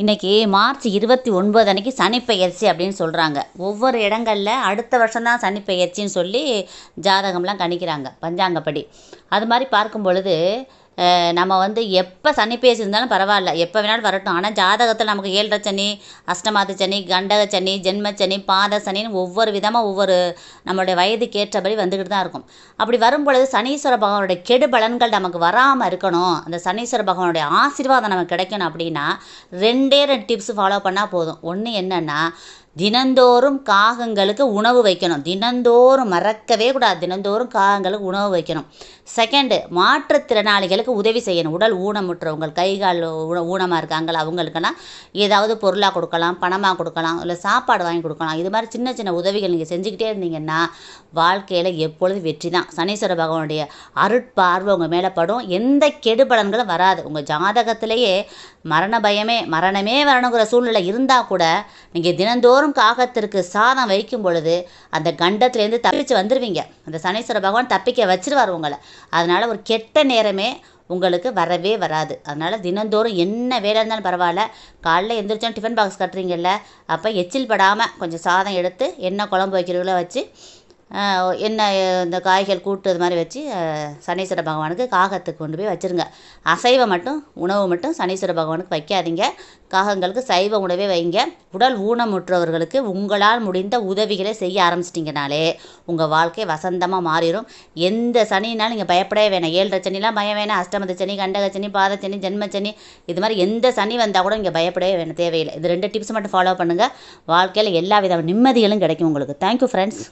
இன்றைக்கி மார்ச் இருபத்தி ஒன்பது அன்றைக்கி சனிப்பெயர்ச்சி அப்படின்னு சொல்கிறாங்க ஒவ்வொரு இடங்களில் அடுத்த வருஷம்தான் சனிப்பெயர்ச்சின்னு சொல்லி ஜாதகம்லாம் கணிக்கிறாங்க பஞ்சாங்கப்படி. அது மாதிரி பார்க்கும் பொழுது நம்ம வந்து எப்போ சனிப்பெயர்ச்சி இருந்தாலும் பரவாயில்ல. எப்போ வேணாலும் வரட்டும். ஆனால் ஜாதகத்தில் நமக்கு ஏழரை சனி அஷ்டமாத சனி கண்டக சனி ஜென்ம சனி பாத சனின்னு ஒவ்வொரு விதமாக ஒவ்வொரு நம்மளுடைய வயதுக்கு ஏற்றபடி வந்துக்கிட்டு தான் இருக்கும். அப்படி வரும் பொழுது சனீஸ்வர பகவானுடைய கெடு பலன்கள் நமக்கு வராமல் இருக்கணும். அந்த சனீஸ்வர பகவானுடைய ஆசீர்வாதம் நமக்கு கிடைக்கணும் அப்படின்னா ரெண்டே ரெண்டு டிப்ஸ் ஃபாலோ பண்ணால் போதும். ஒன்று என்னென்னா தினந்தோறும் காகங்களுக்கு உணவு வைக்கணும். தினந்தோறும் மறக்கவே கூடாது. தினந்தோறும் காகங்களுக்கு உணவு வைக்கணும். செகண்டு மாற்றுத்திறனாளிகளுக்கு உதவி செய்யணும். உடல் ஊனமுற்றவங்க கை கால் ஊன ஊனமாக இருக்காங்களா? அவங்களுக்குன்னா ஏதாவது பொருளாக கொடுக்கலாம் பணமாக கொடுக்கலாம் இல்லை சாப்பாடு வாங்கி கொடுக்கலாம். இது மாதிரி சின்ன சின்ன உதவிகள் நீங்கள் செஞ்சுக்கிட்டே இருந்தீங்கன்னா வாழ்க்கையில் எப்பொழுதும் வெற்றி தான். சனீஸ்வர பகவானுடைய அருட்பார்வை உங்கள் மேலே படும். எந்த கெடுபலன்களும் வராது. உங்கள் ஜாதகத்திலேயே மரண பயமே மரணமே வரணுங்கிற சூழ்நிலை இருந்தால் கூட நீங்கள் தினந்தோறும் காகத்திற்கு சாதம் வைக்கும் பொழுது அந்த கண்டத்துலேருந்து தப்பிச்சு வந்துடுவீங்க அந்த சனீஸ்வர பகவான் தப்பிக்க வச்சிருவார் உங்களை. அதனால் ஒரு கெட்ட நேரமே உங்களுக்கு வரவே வராது. அதனால் தினந்தோறும் என்ன வேலை இருந்தாலும் பரவாயில்ல. காலைல எந்திரிச்சோம் டிஃபன் பாக்ஸ் கட்டுறீங்கல்ல அப்போ எச்சில் படாமல் கொஞ்சம் சாதம் எடுத்து என்ன குழம்பு வைக்கிறீங்களோ வச்சு என்ன இந்த காய்கள் கூட்டு இது மாதிரி வச்சு சனீஸ்வர பகவானுக்கு காகத்துக்கு கொண்டு போய் வச்சுருங்க. அசைவம் மட்டும் உணவு மட்டும் சனீஸ்வர பகவானுக்கு வைக்காதீங்க. காகங்களுக்கு சைவ உணவே வைங்க. உடல் ஊனமுற்றவர்களுக்கு உங்களால் முடிந்த உதவிகளை செய்ய ஆரம்பிச்சிட்டிங்கனாலே உங்கள் வாழ்க்கை வசந்தமாக மாறிடும் எந்த சனினாலும் நீங்கள் பயப்படவே வேணாம். ஏழரை சனிலாம் பயம் வேணாம். அஷ்டமத சனி கண்டக சனி பாத சனி ஜென்ம சனி இது மாதிரி எந்த சனி வந்தால் கூட இங்கே பயப்படவே வேணும். தேவையில்லை. இது ரெண்டு டிப்ஸ் மட்டும் ஃபாலோ பண்ணுங்கள் வாழ்க்கையில் எல்லா வித நிம்மதிகளும் கிடைக்கும் உங்களுக்கு. Thank you friends